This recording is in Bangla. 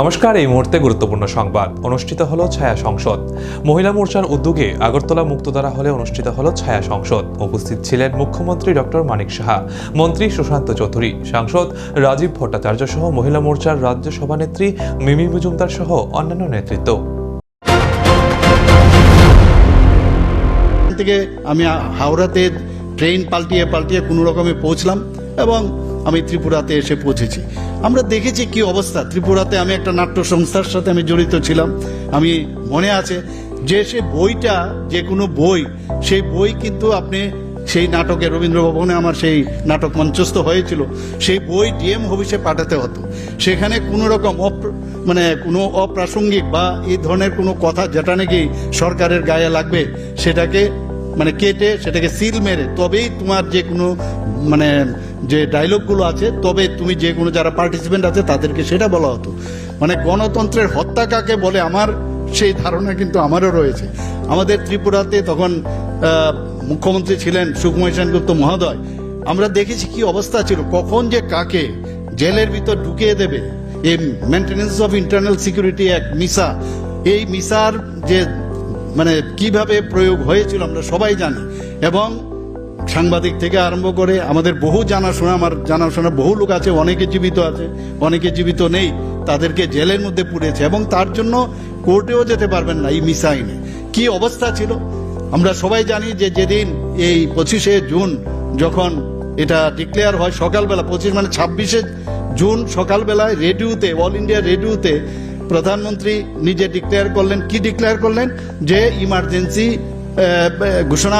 নমস্কার, এই মুহূর্তে গুরুত্বপূর্ণ সংবাদ। অনুষ্ঠিত হলো ছায়া সংসদ। মহিলা মোর্চার উদ্যোগে আগরতলা মুক্তধারা হলে অনুষ্ঠিত হলো ছায়া সংসদ। উপস্থিত ছিলেন মুখ্যমন্ত্রী ডক্টর মানিক সাহা, মন্ত্রী সুশান্ত চৌধুরী, সাংসদ রাজীব ভট্টাচার্য সহ মহিলা মোর্চার রাজ্য সভানেত্রী মিমি মজুমদার সহ অন্যান্য নেতৃত্ব। থেকে আমি হাওড়াতে ট্রেন পাল্টিয়ে পাল্টিয়ে কোনো রকমে পৌঁছলাম এবং আমি ত্রিপুরাতে এসে পৌঁছেছি। আমরা দেখেছি কি অবস্থা। ত্রিপুরাতে আমি একটা নাট্য সংস্থার সাথে আমি জড়িত ছিলাম। আমি মনে আছে যে সে বইটা, যে কোনো বই, সেই বই কিন্তু আপনি সেই নাটকে রবীন্দ্র ভবনে আমার সেই নাটক মঞ্চস্থ হয়েছিল। সেই বই ডিএম অফিসে পাঠাতে হতো। সেখানে কোনো রকম মানে কোনো অপ্রাসঙ্গিক বা এই ধরনের কোনো কথা যেটা নাকি সরকারের গায়ে লাগবে, সেটাকে মানে কেটে সেটাকে সিল মেরে তবেই তোমার যে কোনো মানে যে ডায়লগগুলো আছে, তবে তুমি যে কোনো যারা পার্টিসিপেন্ট আছে, তাদেরকে সেটা বলা হতো। মানে গণতন্ত্রের হত্যা কাকে বলে, আমার সেই ধারণা কিন্তু আমারও রয়েছে। আমাদের ত্রিপুরাতে তখন মুখ্যমন্ত্রী ছিলেন সুকুমার সেনগুপ্ত মহোদয়। আমরা দেখেছি কি অবস্থা ছিল, কখন যে কাকে জেলের ভিতর ঢুকিয়ে দেবে। এই মেনটেন্যান্স অফ ইন্টারনাল সিকিউরিটি এক মিসা। এই মিসার যে মানে কীভাবে প্রয়োগ হয়েছিল আমরা সবাই জানি। এবং সাংবাদিক থেকে আরম্ভ করে আমাদের বহু জানাশোনা, আমার জানাশোনা বহু লোক আছে, অনেকে জীবিত আছে, অনেকে জীবিত নেই, তাদেরকে জেলের মধ্যে পুড়েছে এবং তার জন্য কোর্টেও যেতে পারবেন না এই মিসা আইনে কি অবস্থা ছিল? আমরা সবাই জানি যে যেদিন এই পঁচিশে জুন যখন এটা ডিক্লেয়ার হয় সকালবেলা, পঁচিশ মানে ছাব্বিশে জুন সকালবেলায় রেডিওতে অল ইন্ডিয়া রেডিওতে প্রধানমন্ত্রী নিজে ডিক্লেয়ার করলেন। কি ডিক্লেয়ার করলেন? যে ইমার্জেন্সি ঘোষণা